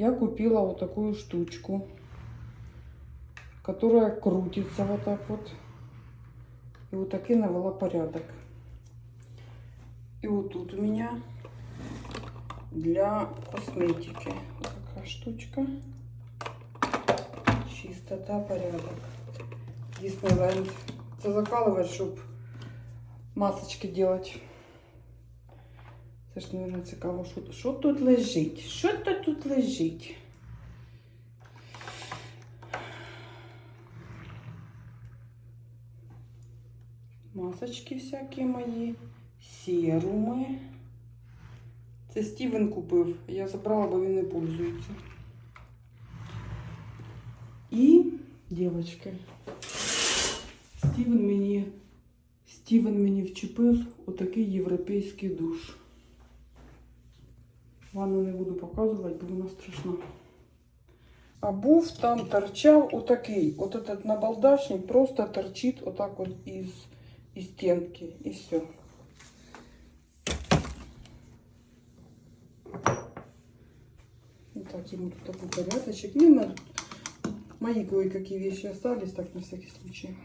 я купила вот такую штучку, которая крутится вот так вот. И вот таки навела порядок. И вот тут у меня для косметики вот такая штучка. Чистота, порядок. Диснейленд. Це закалывать, щоб масочки делать. Це ж, мабуть, цікаво, що, що тут лежить? Що то тут лежить? Масочки всякі мої, серуми. Це Стівен купив. Я забрала, бо він не пользується. І, дівчатки, Стівен мені, Стівен мені вчепив отакий європейський душ. Ванну не буду показувати, бо вона страшна. А був там торчав отакий. От этот набалдашник просто торчить отак от із, із стенки. І все. Вот так ему тут такой порядочек. Ну, на- мои кое-какие вещи остались, так на всякий случай.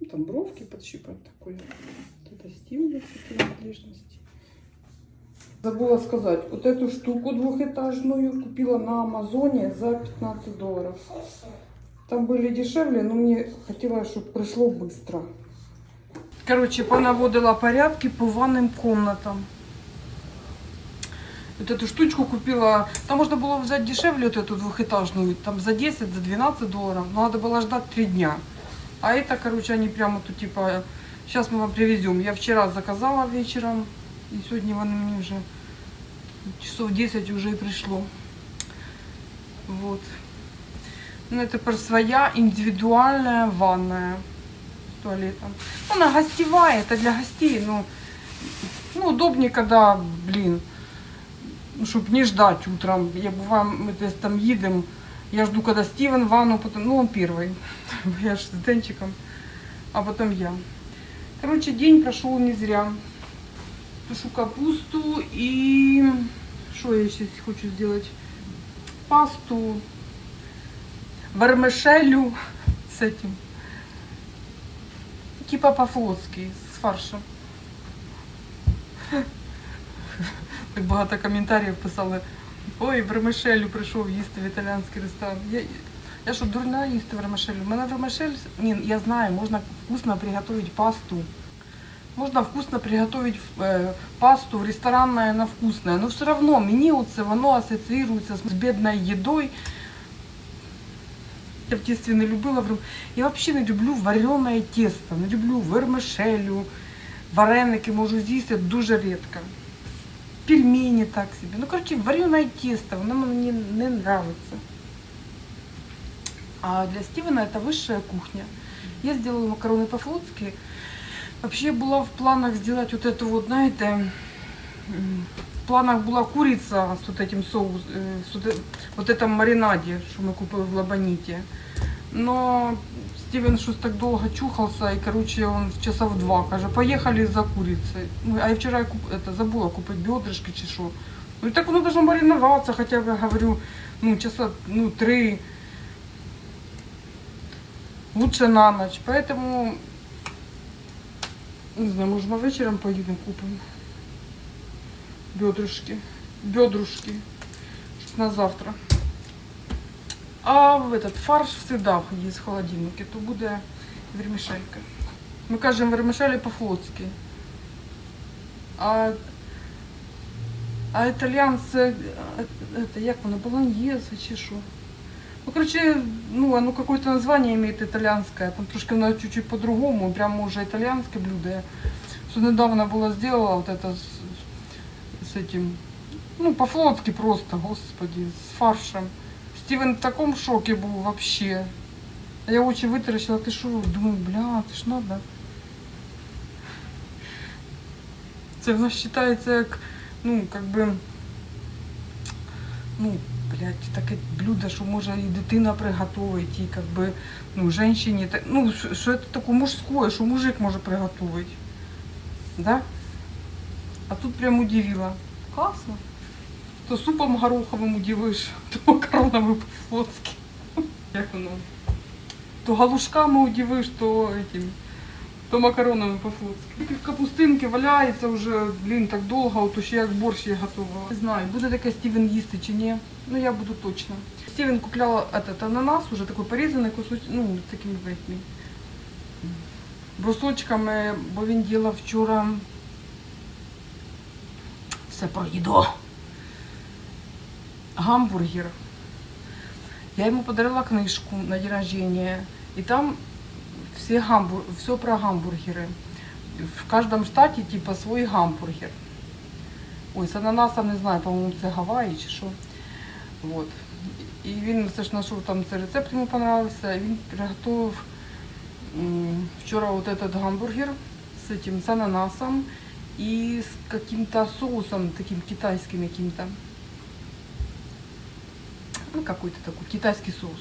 Ну, там бровки подщипать такой. Вот это стиль, такие принадлежности. Забыла сказать, вот эту штуку двухэтажную купила на Амазоне за 15 долларов. Там были дешевле, но мне хотелось, чтобы пришло быстро. Короче, понаводила порядки по ванным комнатам. Вот эту штучку купила. Там можно было взять дешевле вот эту двухэтажную, там за 10, за 12 долларов. Но надо было ждать 3 дня. А это, короче, они прямо тут типа, сейчас мы вам привезем. Я вчера заказала вечером, и сегодня вони мне уже часов 10 уже и пришло. Вот. Ну, это тепер своя индивидуальная ванная с туалетом. Ну, она гостевая, это для гостей, ну, ну, удобнее, когда, блин, ну, щоб не ждать утром. Я бываю, мы десь там едем, я жду, когда Стивен в ванну, потом, ну, он первый, я же с Денчиком, а потом я. Короче, день прошел не зря. Тушу капусту и что я сейчас хочу сделать? Пасту, вермишелю с этим. Типа по-флотски, с фаршем. Так багато коментарів писали. Ой, вермишелю прийшов їсти в італійський ресторан. Я, я що, дурна їсти вермишелю? У мене вермишель, ні, я знаю, можна вкусно приготовить пасту. Можно вкусно приготовить э, пасту в ресторанная, она вкусная. Но все равно мне вот воно ассоциируется с бедной едой. Я в детстве не любила. Я вообще не люблю вареное тесто, не люблю вермишелю, вареники можу з'їсти дуже рідко. Пельмени так себе. Ну, короче, вареное тесто, оно мне не нравится. А для Стивена это высшая кухня. Я сделала макароны по-флотски. Вообще была в планах сделать вот эту вот, знаете, м, в планах была курица с вот этим соус, э, с вот, э- вот этом маринаде, что мы купили в Лабаните. Но Стивен щось так долго чухался, и, короче, он в часов два, каже, поехали за курицей. Ну, а я вчера куп, это, забыла купить бедрышки чи що. Ну, и так оно должно мариноваться, хотя бы, говорю, ну, часа, ну, три. Лучше на ночь. Поэтому не знаю, може на вечером поїдемо купимо. Бедрушки. Бедрушки. Чтоб на завтра. А в этот фарш всегда є в холодильнику, то буде вермішелька. Ми кажемо вермішелі по-флотськи. А, а італіянці, е, это, як воно, болоньєзе чи що? Ну, короче, ну, оно какое-то название имеет итальянское. Там трошки оно чуть-чуть по-другому, прямо уже итальянское блюдо. Я что недавно было сделала вот это с, с этим, ну, по-флотски просто, господи, с фаршем. Стивен в таком шоке был вообще. Я очи вытаращила, ты что? Думаю, бля, ты ж надо. Це вважається як, ну, как би, ну, блядь, таке блюдо, що може і дитина приготовить, і как би, ну, так, ну, що це таке мужське, що мужик може приготовить. Да? А тут прям удивила. Класно. То супом гороховим удивиш, то макаронами по-флотськи. Як воно? То галушками удивиш, то этим, то макаронами по-флотськи. Капустинки валяється вже, блін, так довго, то ще як борщ я готувала. Не знаю, буде таке Стівен їсти чи ні. Ну я буду точно. Стівен купляла этот ананас, уже такой порізаний кусок, ну, з такими этими, брусочками, бо він ділав вчора все про їду. Гамбургер. Я ему подарила книжку на день рождения, и там все, гамбур... все про гамбургеры. В каждом штаті типа свой гамбургер. Ой, з ананасом не знаю, по-моєму, це Гаваї чи що. Вот. І він все ж знайшов там цей рецепт, йому понравився, і він приготував м, вчора вот этот гамбургер с этим, с ананасом и с каким-то соусом таким китайским каким-то. Ну, какой-то такой китайский соус.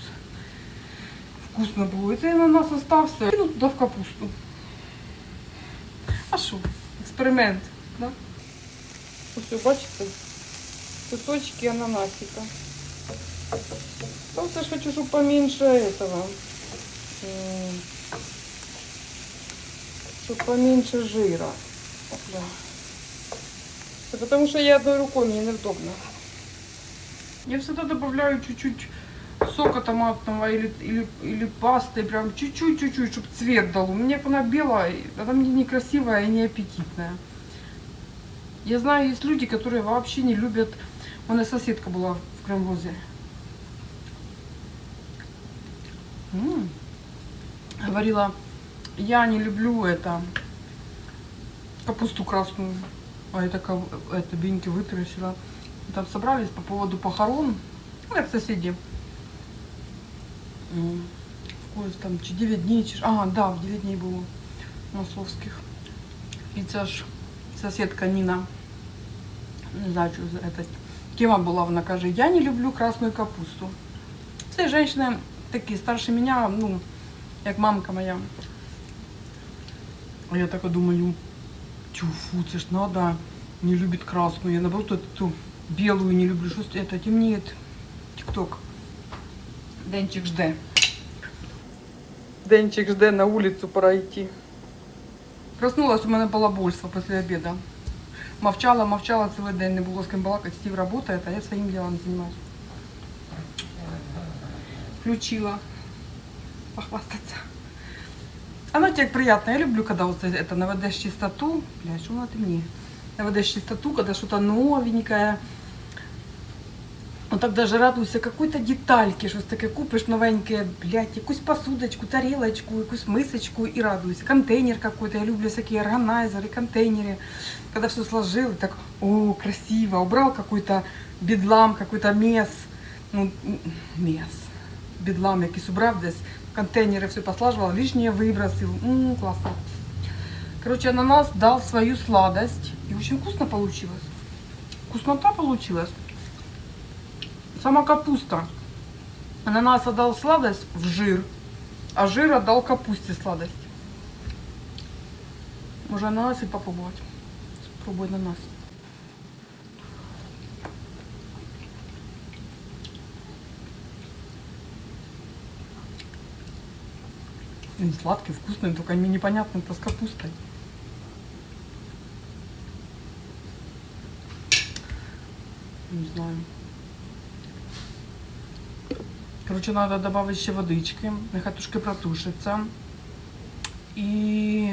Вкусно было. И цей ананас остався. Кину туда в капусту. А що? Експеримент, да? Ось, бачите? Кусочки ананасика. Там все ж хочу, чтобы поменьше этого. Чтобы поменьше жира. Это потому что я одной рукой, мне неудобно. Я всегда добавляю чуть-чуть сока томатного или, или, или пасты, прям чуть-чуть, чуть-чуть, чтобы цвет дал. У меня она белая, она мне некрасивая и не аппетитная. Я знаю, есть люди, которые вообще не любят... У меня соседка была в Кремлозе. Говорила, я не люблю это, капусту красную. А я такая, это, биньки вытащила. Там собрались по поводу похорон. Ну, як соседи. М, В когось там чи 9 дней, чи ж- А, да, в 9 дней було Масловських. І це ж сусідка Ніна. Не знаю, що за это. Тема була, вона каже, я не люблю красную капусту. Це жінки такі старше мене, ну, як мамка моя. А я так думаю, тю, фу, це ж надо, не любит красную. Я наоборот эту белую не люблю. Что это темнеет? Тикток. Денчик жде. Денчик жде на улицу, пора йти. Проснулась у мене балабольство після обіду. Мовчала, мовчала цілий день, не було з ким балакати. Стів працює, а я своїм ділом займаюся. Включила. Похвастаться. Оно тебе приятно. Я люблю, когда вот это наводишь чистоту. Бля, что надо мне? Наводишь чистоту, когда что-то новенькое. ну так даже радуйся какой-то детальки, щось таке купиш новеньке, блядь, якусь посудочку, тарелочку, якусь мисочку и радуйся. Контейнер какой-то, я люблю всякие органайзеры, контейнеры. Когда все сложил, так, о, красиво. Убрал какой-то бедлам, какой-то мес. Ну, мес. Бедлам якийсь убрав десь. Контейнеры все послаживал, лишнее выбросил. М, классно. Короче, ананас дал свою сладость. И очень вкусно получилось. Вкуснота получилась. Сама капуста. Ананас отдал сладость в жир, а жир отдал капусте сладость. Можно ананас и попробовать. Пробуй ананас. Он сладкий, вкусный, только непонятно, это с капустой. Не знаю. Короче, надо добавить ще водички, нехай трошки протушиться. І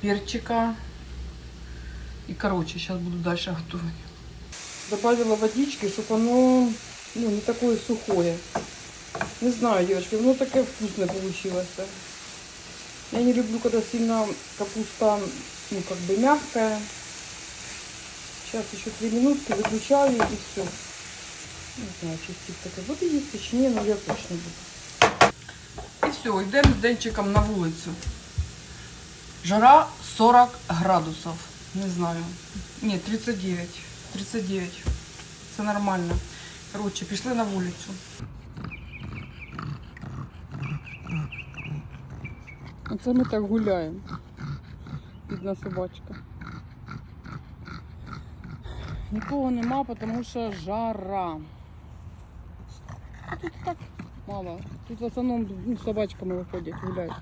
перчика. І, короче, сейчас буду дальше готовить. Добавила водички, чтобы оно ну, не такое сухое. Не знаю, девочки, оно такое вкусное получилось. Я не люблю, когда сильно капуста, ну, как бы мягкая. Сейчас еще три минутки выключаю и все. Не знаю, чи стік таке буде їсти чи ні, але я точно буду. І все, йдемо з денчиком на вулицю. Жара 40 градусів. Не знаю. Ні, 39. 39. Це нормально. Коротше, пішли на вулицю. Оце ми так гуляємо. Бідна собачка. Нікого нема, тому що жара. Мало. Тут в основному ну, з собачками виходять, гуляють.